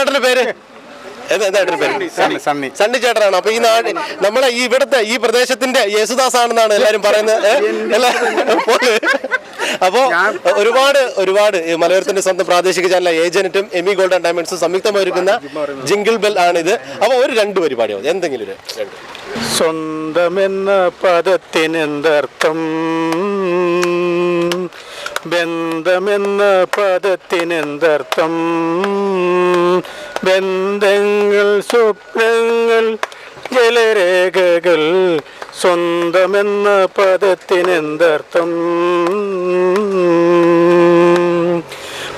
എന്താ പേര്? സണ്ണി, ചേട്ടനാണ്? അപ്പൊ ഈ നാട് നമ്മളെ ഈ ഇവിടുത്തെ ഈ പ്രദേശത്തിന്റെ യേശുദാസ് ആണെന്നാണ് എല്ലാരും പറയുന്നത്. അപ്പോ ഒരുപാട് ഒരുപാട് മലയോരത്തിന്റെ സ്വന്തം പ്രാദേശിക ചാനൽ ഏജന്റും എമി ഗോൾഡൻ ആൻഡ് ഡയമണ്ട്സും സംയുക്തമായി ഒരുക്കുന്ന ജിങ്കിൾ ബെൽ ആണ് ഇത് അപ്പൊ ഒരു രണ്ട് പരിപാടിയോ? എന്തെങ്കിലും ഒരു എന്ന പദത്തിന് പദത്തിനെന്തർത്ഥം? ബന്ധമെന്ന പദത്തിനെന്തർത്ഥം? ബന്ധങ്ങൾ സ്വപ്നങ്ങൾ ജലരേഖകൾ സ്വന്തമെന്ന പദത്തിനെന്തർത്ഥം?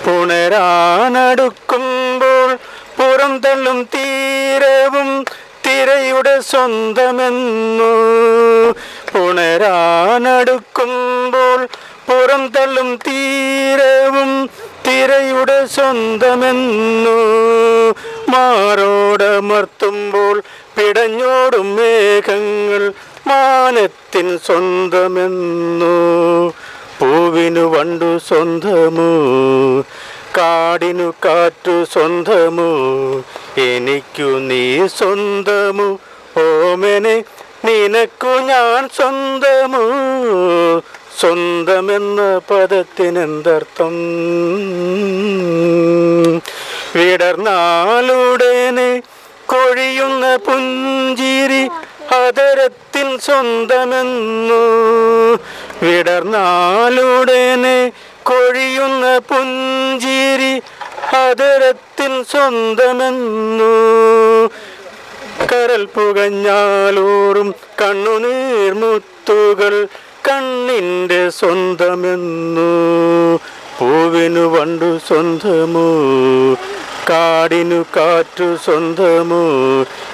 പുണരാനടുക്കുമ്പോൾ പുറം തള്ളും തീരവും തിരയുടെ സ്വന്തമെന്നു. പുണരാനടുക്കുമ്പോൾ പുറം തള്ളും തീരവും തിരയുടെ സ്വന്തമെന്നു. മാറോടമർത്തുമ്പോൾ പിടഞ്ഞോടും മേഘങ്ങൾ മാനത്തിൻ സ്വന്തമെന്നു. പൂവിനു വണ്ടു സ്വന്തമോ കാടിനു കാറ്റു സ്വന്തമോ എനിക്കു നീ സ്വന്തമോ. ഓമനെ നിനക്കു ഞാൻ സ്വന്തമോ. സ്വന്തമെന്ന പദത്തിനെന്തർത്ഥം? വിടർന്നാലുടനെ കൊഴിയുന്ന പുഞ്ചിരി അതരത്തിൻ സ്വന്തമെന്നു. വിടർന്നാലുടനെ കൊഴിയുന്ന പുഞ്ചിരി അതരത്തിൻ സ്വന്തമെന്നു. കരൽ പുകഞ്ഞാലൂറും കണ്ണുനീർമുത്തുകൾ കണ്ണിന്റെ സ്വന്തമെന്നു. പൂവിനു വണ്ടു സ്വന്തമോ. കാടിനു കാറ്റു സ്വന്തമോ.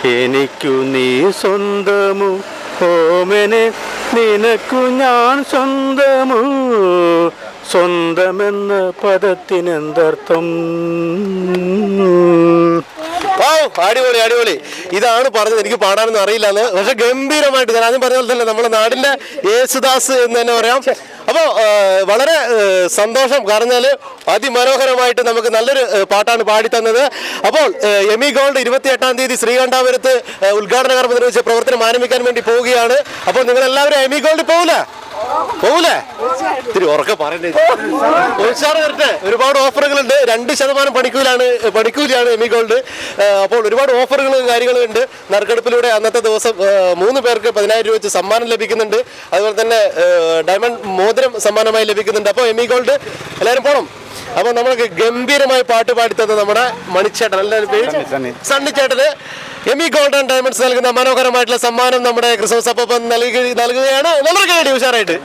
എനിക്കു നീ സ്വന്തമോ. ഓമനെ നിനക്കു ഞാൻ സ്വന്തമോ. സ്വന്തമെന്ന പദത്തിനെന്തർത്ഥം? അടിപൊളി അടിപൊളി. ഇതാണ് പറഞ്ഞത്. എനിക്ക് പാടാനൊന്നും അറിയില്ലാന്ന്. പക്ഷെ ഗംഭീരമായിട്ട് ഞാൻ ആദ്യം പറഞ്ഞ പോലെ തന്നെ നമ്മുടെ നാടിന്റെ യേശുദാസ് എന്ന് തന്നെ പറയാം. അപ്പോൾ വളരെ സന്തോഷം. കാരണം അതിമനോഹരമായിട്ട് നമുക്ക് നല്ലൊരു പാട്ടാണ് പാടിത്തന്നത്. അപ്പോൾ എമി ഗോൾഡ് ഇരുപത്തി എട്ടാം തീയതി ശ്രീകണ്ഠാപുരത്ത് ഉദ്ഘാടന കർമ്മം നിർവഹിച്ച് പ്രവർത്തനം ആരംഭിക്കാൻ വേണ്ടി പോവുകയാണ്. അപ്പോൾ നിങ്ങൾ എല്ലാവരും എമി ഗോൾഡ് പോകില്ല പോകൂലേ ഇത്തിരി ഉറക്കെ പറയണ്ടേ ഉത്സാഹം വരട്ടെ. ഒരുപാട് ഓഫറുകളുണ്ട്. രണ്ട് ശതമാനം പണിക്കൂലാണ് പണിക്കൂലിയാണ് എമി ഗോൾഡ്. അപ്പോൾ ഒരുപാട് ഓഫറുകളും കാര്യങ്ങളും ഉണ്ട്. നറുക്കെടുപ്പിലൂടെ അന്നത്തെ ദിവസം മൂന്ന് പേർക്ക് പതിനായിരം രൂപ വെച്ച് സമ്മാനം ലഭിക്കുന്നുണ്ട്. അതുപോലെ തന്നെ ഡയമണ്ട് മോതിരം സമ്മാനമായി ലഭിക്കുന്നുണ്ട്. അപ്പോൾ എമി ഗോൾഡ് എല്ലാവരും പോണം. അപ്പോൾ നമ്മൾക്ക് ഗംഭീരമായി പാട്ട് പാടി പാടിത്തന്ന നമ്മുടെ മണിച്ചേട്ടൻ. അല്ലെ പേര്? സണ്ണി, എമി ഗോൾഡൻ ഡയമണ്ട്സ് നൽകുന്ന മനോഹരമായിട്ടുള്ള സമ്മാനം നമ്മുടെ ക്രിസ്മസ് അപ്പം നൽകി നൽകുകയാണ്. നമ്മുടെ കേടി ഉഷാറായിട്ട്.